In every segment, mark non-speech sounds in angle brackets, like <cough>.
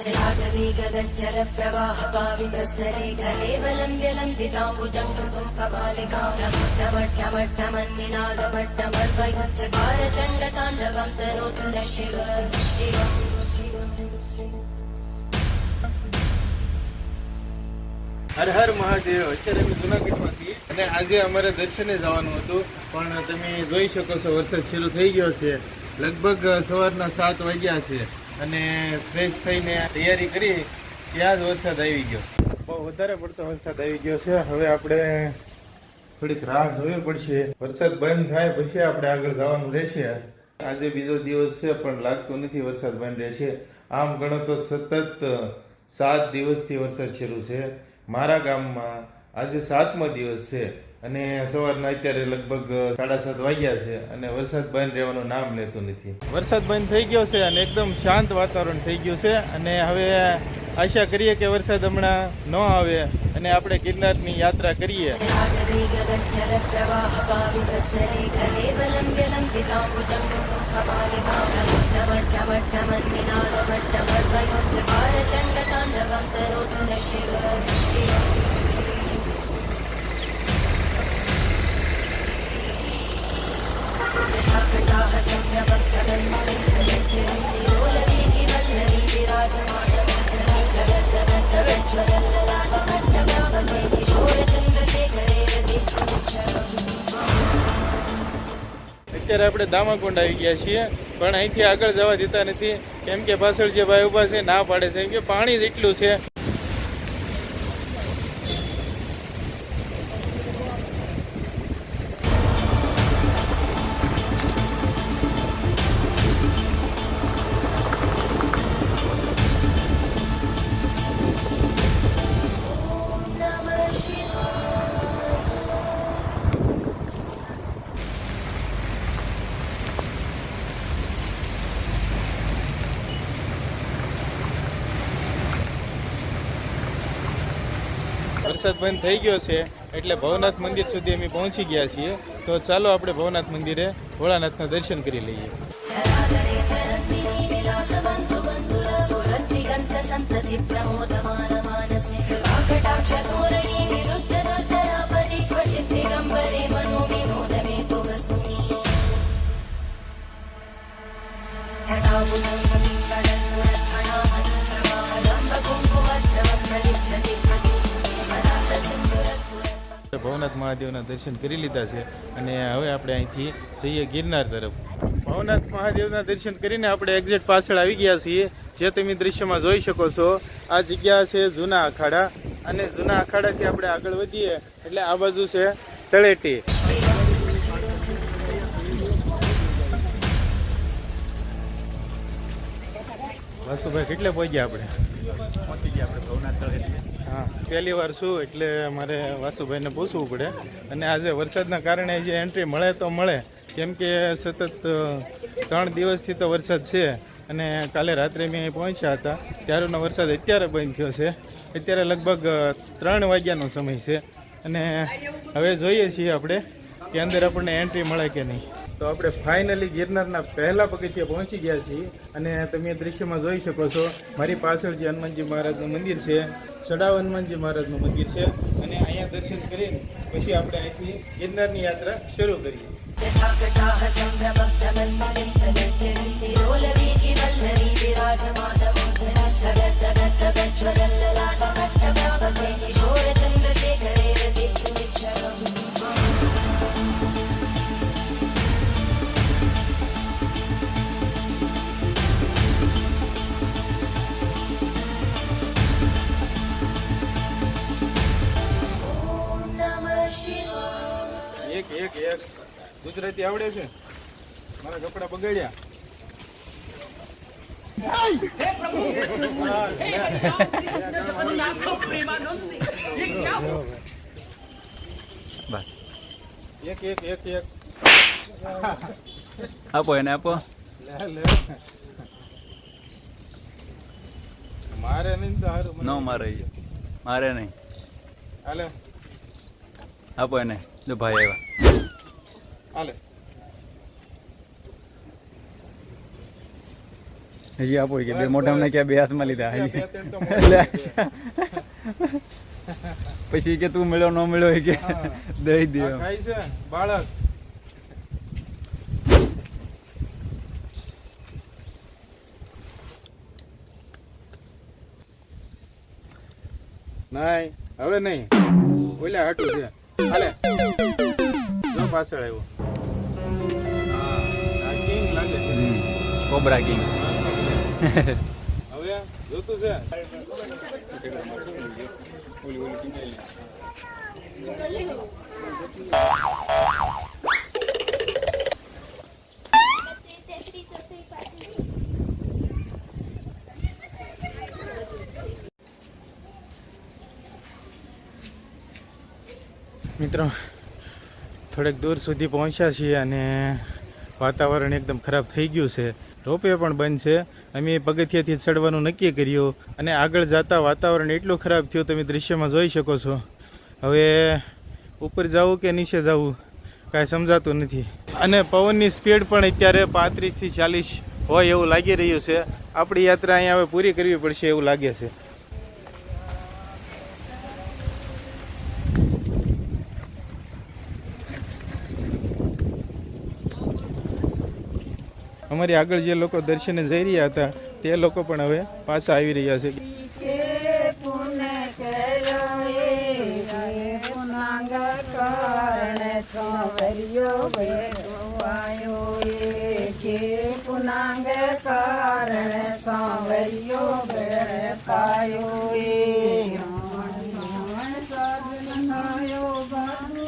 जलाटवी गगज्जल प्रवाह पावितस्तरे कलेवलम्ब्य लम्बिताम्बुजङ्गम् कपालिकामट्टमट्टमट्टमन्निनादमट्टमर्वयुच्चकार चण्डताण्डवं तनोतु न शिव शिव હર હર મહાદેવ અત્યારે અમે જુનાગઢમાં છીએ અને આજે અમારે દર્શને જવાનું હતું પણ તમે જોઈ શકો છો વરસાદ શરૂ થઈ ગયો છે લગભગ સવારના સાત વાગ્યા છે અને ફ્રેશ થઈને તૈયારી કરી ત્યાં જ વરસાદ આવી ગયો. બહુ વધારે પડતો વરસાદ આવી ગયો છે. હવે આપણે થોડીક રાહ જોવી પડશે. વરસાદ બંધ થાય પછી આપણે આગળ જવાનું રહેશે. આજે બીજો દિવસ છે, પણ લાગતો નથી વરસાદ બંધ રહેશે. આમ ગણો તો સતત સાત દિવસથી વરસાદ શરૂ છે. મારા ગામમાં આજે સાતમો દિવસ છે. અને સવારના અત્યારે લગભગ સાડા સાત વાગ્યા છે અને વરસાદ બંધ રહેવાનું નામ લેતો નથી. વરસાદ બંધ થઈ ગયો છે અને એકદમ શાંત વાતાવરણ થઈ ગયું છે અને હવે આશા કરીએ કે વરસાદ હમણાં ન આવે અને આપણે ગિરનારની યાત્રા કરીએ. તાંડવમ અત્યારે આપણે દામાકુંડ આવી ગયા છીએ, પણ અહીંથી આગળ જવા દેતા નથી. કેમ કે પાછળ જે ભાઈ ઊભા છે, ના પાડે છે. કે પાણી જ એટલું છે. વરસાદ બંધ થઈ ગયો છે, એટલે ભવનાથ મંદિર સુધી અમે પહોંચી ગયા છીએ. તો ચાલો આપણે ભવનાથ મંદિરે ભોળાનાથના દર્શન કરી લઈએ. સંતતિ પ્રમોદમાન ભવનાથ મહાદેવના દર્શન કરી લીધા છે અને હવે આપણે અહીંથી જઈએ ગિરનાર તરફ. ભવનાથ મહાદેવના દર્શન કરીને આપણે એક્ઝેક્ટ પાછળ આવી ગયા છીએ. જે તમે દૃશ્યમાં જોઈ શકો છો, આ જગ્યા છે જૂના અખાડા અને જૂના અખાડાથી આપણે આગળ વધીએ એટલે આ બાજુ છે તળેટી. વાસુભાઈ, કેટલે પહોંચ્યા આપણે? પહોંચી ગયા આપણે ભવનાથ તળેટી હા, પહેલી વાર શું એટલે મારે વાસુભાઈને પૂછવું પડે. અને આજે વરસાદના કારણે જે એન્ટ્રી મળે તો મળે. કેમ કે સતત ત્રણ દિવસથી તો વરસાદ છે. અને કાલે રાત્રે મેં પહોંચ્યા હતા. ત્યારનો વરસાદ અત્યારે બંધ થયો છે. અત્યારે લગભગ ત્રણ વાગ્યાનો સમય છે. અને હવે જોઈએ છીએ આપણે કે અંદર આપણને એન્ટ્રી મળે કે નહીં. તો આપણે ફાઇનલી ગિરનારના પહેલા પગથિયે પહોંચી ગયા છીએ અને તમે દૃશ્યમાં જોઈ શકો છો મારી પાછળ જે હનુમાનજી મહારાજનું મંદિર છે સડાવ હનુમાનજી મહારાજનું મંદિર છે અને અહીંયા દર્શન કરીને પછી આપણે અહીંથી ગિરનારની યાત્રા શરૂ કરીએ એક એક એક. ગુજરાતી આવડે છે? મારા કપડા બગાડ્યા. એક એક એક એક. આપો એને આપો. લે લે. મારે નહીં તો હારું ન મારે ઈ. મારે નહીં. હાલે. આપો એને. જો ભાઈ આવ્યા. હાલે. હજી આપો કે બે મોટા અમને ક્યાં બે હાથમાં લીધા. <laughs> પછી કે તું મળ્યો ન મળ્યો કે દઈ દે બાળક. નહીં હવે નહીં. ઓલા હાટું છે. હાલે. જો પાછળ આવ્યો. હા કિંગ લાગે છે. Cobra king. હવે જોતું છે. મિત્રો, થોડેક દૂર સુધી પહોંચ્યા છીએ અને વાતાવરણ એકદમ ખરાબ થઈ ગયું છે. રોપવે પણ બંધ છે. અમે પગથિયાથી ચડવાનું નક્કી કર્યું અને આગળ જતાં વાતાવરણ એટલું ખરાબ થયું, તમે દૃશ્યમાં જોઈ શકો છો. હવે ઉપર જવું કે નીચે જવું, કાંઈ સમજાતું નથી. અને પવનની સ્પીડ પણ અત્યારે પાંત્રીસથી ચાલીસ હોય એવું લાગી રહ્યું છે. આપણી યાત્રા અહીંયા હવે પૂરી કરવી પડશે એવું લાગે છે. અમારી આગળ જે લોકો દર્શને જઈ રહ્યા હતા, તે લોકો પણ હવે પાછા આવી રહ્યા છે. કારણ સંવર્યો પાયો એ શ્રવણ સાધન થયો બાબુ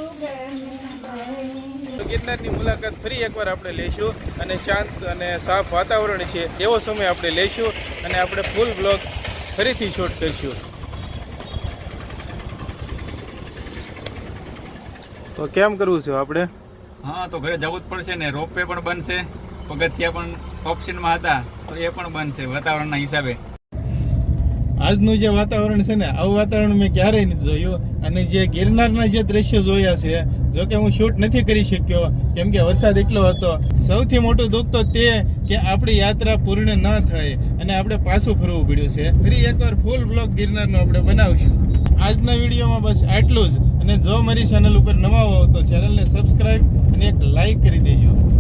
તો ગિરનારની મુલાકાત ફરી એકવાર આપણે લઈશું અને શાંત અને સાફ વાતાવરણ છે એવો સમય આપણે લઈશું અને આપણે ફૂલ બ્લોગ ફરીથી શૂટ કરીશું. તો કેમ કરવું છે આપણે? હા, તો ઘરે જવું જ પડશે ને. રોપવે પણ બનશે. પગથિયા પણ ઓપ્શનમાં હતા, તો એ પણ બનશે વાતાવરણના હિસાબે. આજનું જે વાતાવરણ છે ને, આવું વાતાવરણ મેં ક્યારેય નથી જોયું. અને જે ગિરનારના જે દ્રશ્ય જોયા છે, જો કે હું શૂટ નથી કરી શક્યો, કેમ કે વરસાદ એટલો હતો. સૌથી મોટું દુઃખ તો તે કે આપણી યાત્રા પૂર્ણ ન થાય અને આપણે પાછું ફરવું પડ્યું છે. ફરી એકવાર ફૂલ બ્લોક ગિરનારનો આપણે બનાવશું. આજના વિડીયોમાં બસ આટલું જ. અને જો મારી ચેનલ ઉપર નવા હોવ તો ચેનલને સબસ્ક્રાઈબ અને એક લાઈક કરી દેજો.